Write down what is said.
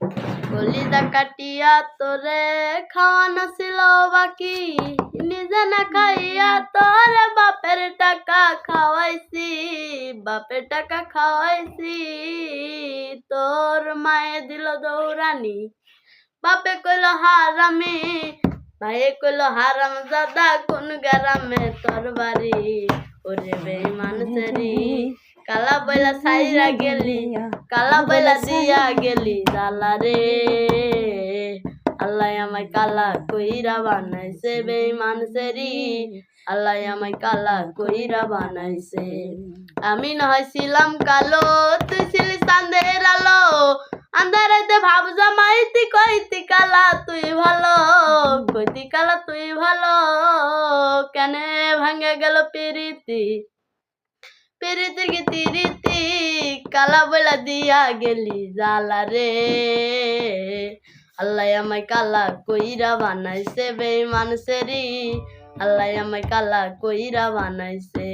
কলিজা কাটিয়া তোরে খাওয়ানো ছিল বাকি। নিজে না খাইয়া তোরে বাপের টাকা খাওয়াইছি, বাপের টাকা খাওয়াইছি, তোর মায়ে দিল দৌড়ানি। বাপে কইল, হারামি। ভাইয়ে কইল, হারাম দাদা কোন গ্রামে তোর বাড়ি? ওরে সেরি কালা বইলা সাইরা গেলি কালা বইলা দিয়া গেলি। জালা রে। আল্লাহ আমায় কালা কইরা বানাইছে বেঈমান সেরি। আল্লাহ আমায় কালা কইরা বানাইছে। আমি নয় ছিলাম কালো তুই ছিলি চাঁদের আলো। আন্ধারাইতে ভাব জমাইতি কইতি কালা তুই ভালো কইতি কালা তুই ভালো। কেনে ভাঙে গেল পিরিতি পিরিতি গীতি রীতি কালা বইলা দিয়া গেলি জালা রে। আল্লাহ আমায় কালা কইরা বানাইছে বেঈমান সেরি। আল্লাহ আমায় কালা কইরা বানাইছে।